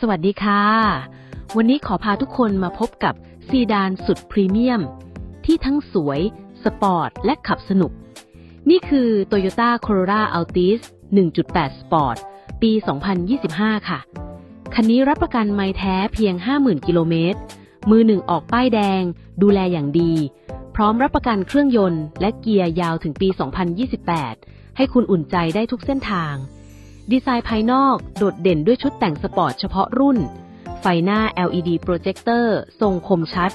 สวัสดีค่ะ วันนี้ขอพาทุกคนมาพบกับซีดานสุดพรีเมียม ที่ทั้งสวย สปอร์ต และขับสนุก นี่คือ Toyota Corolla Altis 1.8 Sport ปี 2025 ค่ะ คันนี้รับประกันไม่แท้เพียง 50,000 กิโลเมตร มือหนึ่งออกป้ายแดง ดูแลอย่างดี พร้อมรับประกันเครื่องยนต์ และเกียร์ยาวถึงปี 2028 ให้คุณอุ่นใจได้ทุกเส้นทาง ดีไซน์ภายนอกโดดเด่นด้วยชุดแต่งสปอร์ตเฉพาะรุ่น ไฟหน้า LED โปรเจคเตอร์ทรงคมชัด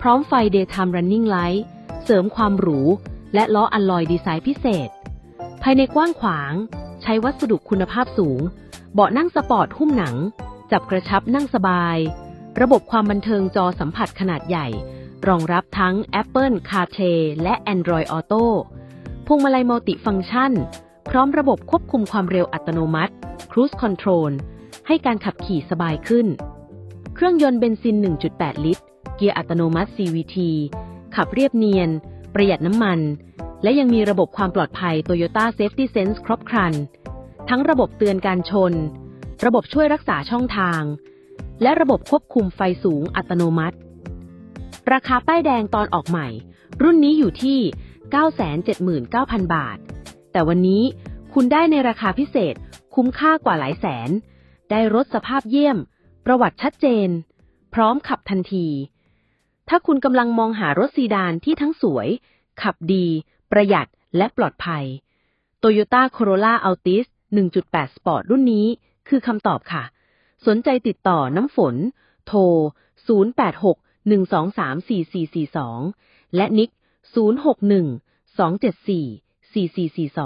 พร้อมไฟ Daytime Running Light เสริมความหรู และล้ออัลลอยดีไซน์พิเศษ ภายในกว้างขวาง ใช้วัสดุคุณภาพสูง เบาะนั่งสปอร์ตหุ้มหนัง จับกระชับนั่งสบาย ระบบความบันเทิงจอสัมผัสขนาดใหญ่ รองรับทั้ง Apple CarPlay และ Android Auto พวงมาลัยมัลติฟังก์ชัน ร้อมระบบควบคุมความเร็วอัตโนมัติ Cruise Control ให้การขับขี่สบายขึ้น เครื่องยนต์เบนซิน 1.8 ลิตร เกียร์อัตโนมัติ CVT ขับเรียบเนียน ประหยัดน้ำมัน และยังมีระบบความปลอดภัย Toyota Safety Sense ครบครัน ทั้งระบบเตือนการชน ระบบช่วยรักษาช่องทาง และระบบควบคุมไฟสูงอัตโนมัติ ราคาป้ายแดงตอนออกใหม่ รุ่นนี้อยู่ที่ 979,000 บาท แต่วันนี้ คุณได้ในราคาพิเศษ คุ้มค่ากว่าหลายแสน ได้รถสภาพเยี่ยม ประวัติชัดเจน พร้อมขับทันที ถ้าคุณกำลังมองหารถซีดานที่ทั้งสวย ขับดี ประหยัดและปลอดภัย Toyota Corolla Altis 1.8 Sport รุ่นนี้คือคำตอบค่ะ สนใจติดต่อน้ำฝน โทร 086-123-4442 และนิก 061-274-4442